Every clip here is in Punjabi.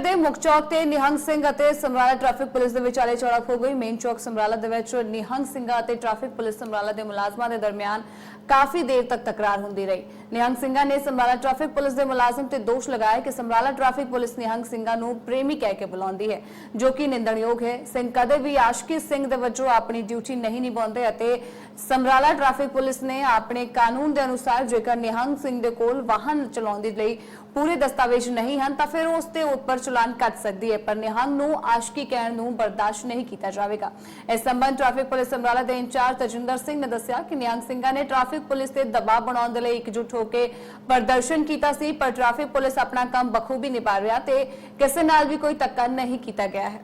ਦੇ ਮੁੱਖ ਚੌਕ ਤੇ ਨਿਹੰਗ ਸਿੰਘ ਅਤੇ ਸਮਰਾਲਾ ਟ੍ਰੈਫਿਕ ਪੁਲਿਸ ਦੇ ਵਿਚਾਲੇ ਝੜਪ ਹੋ ਗਈ। ਮੇਨ ਚੌਕ ਸਮਰਾਲਾ ਦੇ ਵਿੱਚ ਨਿਹੰਗ ਸਿੰਘਾਂ ਅਤੇ ਟ੍ਰੈਫਿਕ ਪੁਲਿਸ ਸਮਰਾਲਾ ਦੇ ਮੁਲਾਜ਼ਮਾਂ ਦੇ ਦਰਮਿਆਨ ਕਾਫੀ ਦੇਰ ਤੱਕ ਤਕਰਾਰ ਹੁੰਦੀ ਰਹੀ। ਨਿਹੰਗ ਸਿੰਘਾਂ ਨੇ ਸਮਰਾਲਾ ਟ੍ਰੈਫਿਕ ਪੁਲਿਸ ਦੇ ਮੁਲਾਜ਼ਮ ਤੇ ਦੋਸ਼ ਲਗਾਇਆ ਕਿ ਸਮਰਾਲਾ ਟ੍ਰੈਫਿਕ ਪੁਲਿਸ ਨਿਹੰਗ ਸਿੰਘਾਂ ਨੂੰ ਪ੍ਰੇਮੀ ਕਹਿ ਕੇ ਬੁਲਾਉਂਦੀ ਹੈ, ਜੋ ਕਿ ਨਿੰਦਣਯੋਗ ਹੈ। ਸਿੰਘ ਕਦੇ ਵੀ ਆਸ਼ਕੀ ਸਿੰਘ ਦੇ ਵਜੋਂ ਆਪਣੀ ਡਿਊਟੀ ਨਹੀਂ ਨਿਭਾਉਂਦੇ ਅਤੇ ਸਮਰਾਲਾ ਟ੍ਰੈਫਿਕ ਪੁਲਿਸ ਨੇ ਆਪਣੇ ਕਾਨੂੰਨ ਦੇ ਅਨੁਸਾਰ ਜੇਕਰ ਨਿਹੰਗ ਸਿੰਘ ਦੇ ਕੋਲ ਵਾਹਨ ਚਲਾਉਣ ਦੇ ਲਈ ਪੂਰੇ ਦਸਤਾਵੇਜ਼ ਨਹੀਂ ਹਨ, ਤਾਂ ਫਿਰ ਉਸ ਤੇ ਉੱਪਰ ਚਲਾਨ ਕੱਟ ਸਕਦੀ ਹੈ, ਪਰ ਨਿਹੰਗ ਨੂੰ ਆਸ਼ਕੀ ਕਹਿਣ ਨੂੰ ਬਰਦਾਸ਼ਤ ਨਹੀਂ ਕੀਤਾ ਜਾਵੇਗਾ। ਇਸ ਸੰਬੰਧ ਟ੍ਰੈਫਿਕ ਪੁਲਿਸ ਸਮਰਾਲਾ ਦੇ ਇੰਚਾਰਜ ਤਜਿੰਦਰ ਸਿੰਘ ਨੇ ਦੱਸਿਆ ਕਿ ਨਿਹੰਗ ਸਿੰਘਾਂ ਨੇ ਟ੍ਰੈਫਿਕ ਪੁਲਿਸ ਤੇ ਦਬਾਅ ਬਣਾਉਣ ਦੇ ਲਈ ਇਕਜੁੱਟ ਹੋ ਕੇ ਪ੍ਰਦਰਸ਼ਨ ਕੀਤਾ ਸੀ, ਪਰ ਟ੍ਰੈਫਿਕ ਪੁਲਿਸ ਆਪਣਾ ਕੰਮ ਬਖੂਬੀ ਨਿਭਾ ਰਿਹਾ ਤੇ ਕਿਸੇ ਨਾਲ ਵੀ ਕੋਈ ਧੱਕਾ ਨਹੀਂ ਕੀਤਾ ਗਿਆ ਹੈ।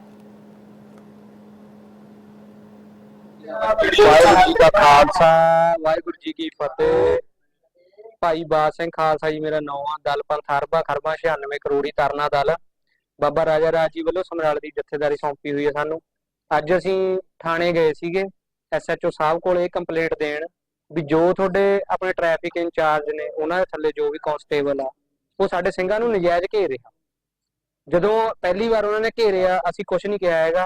ਵਾਹਿਗੁਰੂ ਜੀ ਦਾ ਖਾਲਸਾ, ਵਾਹਿਗੁਰੂ ਜੀ ਕੀ ਫਤਿਹ। ਭਾਈ ਬਾਦ ਸਿੰਘ ਖਾਲਸਾ ਜੀ ਮੇਰਾ ਨਾਮ ਆ, ਦਲ ਪੰਥ ਹਰਬਾ ਖਰਬਾ 96 ਕਰੋੜੀ ਤਰਨਾ ਦਲ। ਬਾਬਾ ਰਾਜਾ ਰਾਜ ਜੀ ਵੱਲੋਂ ਸਮਰਾਲੇ ਦੀ ਜਥੇਦਾਰੀ ਸੌਂਪੀ ਹੋਈ ਹੈ ਸਾਨੂੰ। ਅੱਜ ਅਸੀਂ ਥਾਣੇ ਗਏ ਸੀਗੇ ਐਸਐਚਓ ਸਾਹਿਬ ਕੋਲ ਇਹ ਕੰਪਲੇਂਟ ਦੇਣ ਵੀ ਜੋ ਤੁਹਾਡੇ ਆਪਣੇ ਟ੍ਰੈਫਿਕ ਇੰਚਾਰਜ ਨੇ, ਉਹਨਾਂ ਦੇ ਥੱਲੇ ਜੋ ਵੀ ਕਾਂਸਟੇਬਲ ਆ, ਉਹ ਸਾਡੇ ਸਿੰਘਾਂ ਨੂੰ ਨਜਾਇਜ਼ ਘੇਰ ਰਿਹਾ। ਜਦੋਂ ਪਹਿਲੀ ਵਾਰ ਉਹਨਾਂ ਨੇ ਘੇਰਿਆ, ਅਸੀਂ ਕੁਝ ਨਹੀਂ ਕਿਹਾ ਹੈਗਾ।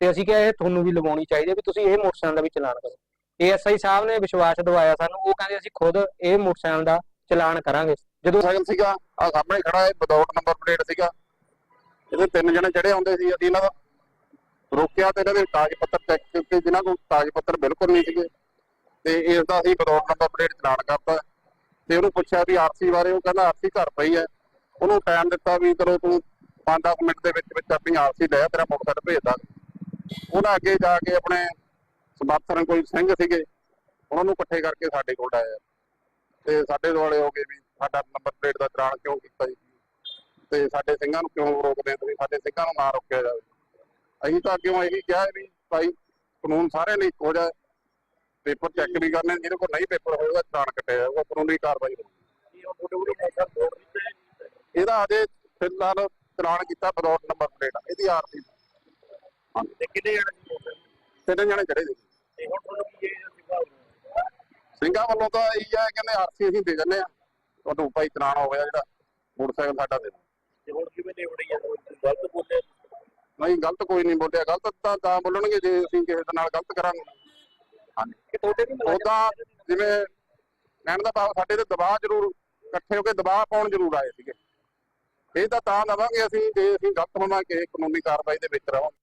ਤੇ ਅਸੀਂ ਕਿਹਾ ਇਹ ਤੁਹਾਨੂੰ ਵੀ ਲਗਾਉਣੀ ਚਾਹੀਦੀ ਹੈ ਵੀ ਤੁਸੀਂ ਇਹ ਮੋਟਰਸਾਈਕਲ ਦਾ ਵੀ ਚਲਾਨ ਕਰੋ। ਏਐਸਆਈ ਸਾਹਿਬ ਨੇ ਵਿਸ਼ਵਾਸ ਦਿਵਾਇਆ ਸਾਨੂੰ, ਉਹ ਕਹਿੰਦੇ ਅਸੀਂ ਖੁਦ ਇਹ ਮੋਟਰਸਾਈਕਲ ਦਾ ਚਲਾਨ ਕਰਾਂਗੇ। ਜਦੋਂ ਸਾਈਕਲ ਸੀਗਾ ਆ ਸਾਹਮਣੇ ਖੜਾ ਹੈ ਵਿਦਆਊਟ ਨੰਬਰ ਪਲੇਟ ਸੀਗਾ। ਇਹਦੇ ਤਿੰਨ ਜਣੇ ਚੜੇ ਆਉਂਦੇ ਸੀ ਅਸੀਂ ਇਹਨਾਂ ਦਾ। ਰੋਕਿਆ ਤੇ ਇਹਨਾਂ ਦੇ ਕਾਗਜ਼ ਪੱਤਰ ਚੈੱਕ ਕੀਤੇ, ਜਿਨ੍ਹਾਂ ਕੋਲ ਕਾਗਜ਼ ਪੱਤਰ ਬਿਲਕੁਲ ਨਹੀਂ ਸੀਗੇ। ਤੇ ਇਸ ਦਾ ਅਸੀਂ ਵਿਦਆਊਟ ਨੰਬਰ ਪਲੇਟ ਚਲਾਨ ਕਰਤਾ। ਤੇ ਉਹਨੂੰ ਪੁੱਛਿਆ ਵੀ ਆਰਸੀ ਬਾਰੇ, ਉਹ ਕਹਿੰਦਾ ਆਰਸੀ ਘਰ ਪਈ ਹੈ। ਉਹਨੂੰ ਟਾਈਮ ਦਿੱਤਾ ਵੀ ਚਲੋ ਤੂੰ 5-10 ਮਿੰਟ ਦੇ ਵਿੱਚ ਵਿੱਚ ਆਪਣੀ ਆਰਸੀ ਲੈ, ਤੇਰਾ ਮੋਟਰਸਾਈਕਲ ਭੇਜਦਾ ਉਹਨਾਂ ਅੱਗੇ ਜਾ ਕੇ ਆਪਣੇ ਸਮਰਥਨ ਕੋਈ ਸਿੰਘ ਸੀਗੇ, ਉਹਨਾਂ ਨੂੰ ਇਕੱਠੇ ਕਰਕੇ ਸਾਡੇ ਕੋਲ ਆਏ। ਤੇ ਸਾਡੇ ਦੁਆਲੇ ਹੋ ਗਏ ਵੀ ਸਾਡਾ ਨੰਬਰ ਪਲੇਟ ਦਾ ਚਲਾਨ ਕਿਉਂ ਕੀਤਾ ਜੀ? ਤੇ ਸਾਡੇ ਸਿੰਘਾਂ ਨੂੰ ਕਿਉਂ ਰੋਕਦੇ ਤੁਸੀਂ ਸਾਡੇ ਸਿੰਘਾਂ ਨੂੰ ਨਾ ਰੋਕਿਆ ਜਾਵੇ। ਅਸੀਂ ਤਾਂ ਕਿਉਂ ਇਹੀ ਕਿਹਾ ਵੀ ਭਾਈ, ਕਾਨੂੰਨ ਸਾਰਿਆਂ ਲਈ ਇੱਕੋ ਜਿਹਾ ਪੇਪਰ ਚੈੱਕ ਵੀ ਕਰਨੇ, ਜਿਹਦੇ ਕੋਲ ਨਹੀਂ ਪੇਪਰ ਹੋਏਗਾ, ਚਲਾਨ ਕੱਟਿਆ ਜਾਊਗਾ ਕਾਨੂੰਨੀ ਕਾਰਵਾਈ ਹੋਊਗੀ। ਇਹਦਾ ਅਜੇ ਫਿਲਹਾਲ ਚਲਾਨ ਕੀਤਾ ਵਿਦਆਊਟ ਨੰਬਰ ਪਲੇਟ ਇਹਦੀ ਆਰਸੀ ਤੇ ਕਿੰਨੇ ਜਣੇ ਤਿੰਨ ਜਣੇ ਚੜੇ ਸੀ। ਤੇ ਹੁਣ ਤੁਹਾਨੂੰ ਕੀ ਇਹ ਸਿਖਾ ਸਿੰਘਾਂ ਵੱਲੋਂ ਤਾਂ ਇਹੀ ਹੈ ਕਹਿੰਦੇ ਆਰਸੀ ਅਸੀਂ ਦੇ ਦਿੰਦੇ ਆ। ਤੁਹਾਨੂੰ ਭਾਈ ਚਲਾਨ ਹੋ ਗਿਆ ਜਿਹੜਾ ਮੋਟਰਸਾਈਕਲ ਸਾਡਾ ਦੇ ਦਿਓ। ਤੇ ਹੁਣ ਕਿਵੇਂ ਨਿਬੜੀ ਹੈ ਗਲਤ ਬੋਲੇ ਨਹੀਂ ਗਲਤ ਕੋਈ ਨਹੀਂ ਬੋਲਿਆ। ਗਲਤ ਤਾਂ ਤਾਂ ਬੋਲਣਗੇ ਜੇ ਅਸੀਂ ਕਿਸੇ ਦੇ ਨਾਲ ਗਲਤ ਕਰਾਂਗੇ। ਹਾਂਜੀ। ਕਿ ਤੁਹਾਡੇ ਵੀ ਮੁਲਾਜ਼ਮ ਉਦਾਂ ਜਿਵੇਂ ਕਹਿਣ ਦਾ ਭਾਵ ਸਾਡੇ ਤੇ ਦਬਾਅ ਜ਼ਰੂਰ ਇਕੱਠੇ ਹੋ ਕੇ ਦਬਾਅ ਪਾਉਣ ਜ਼ਰੂਰ ਆਏ ਸੀਗੇ। ਇਹ ਤਾਂ ਤਾਂ ਦਵਾਂਗੇ ਅਸੀਂ ਜੇ ਅਸੀਂ ਗਲਤ ਹੋਵਾਂਗੇ ਕਾਨੂੰਨੀ ਕਾਰਵਾਈ ਦੇ ਵਿੱਚ ਰਹਾਂਗੇ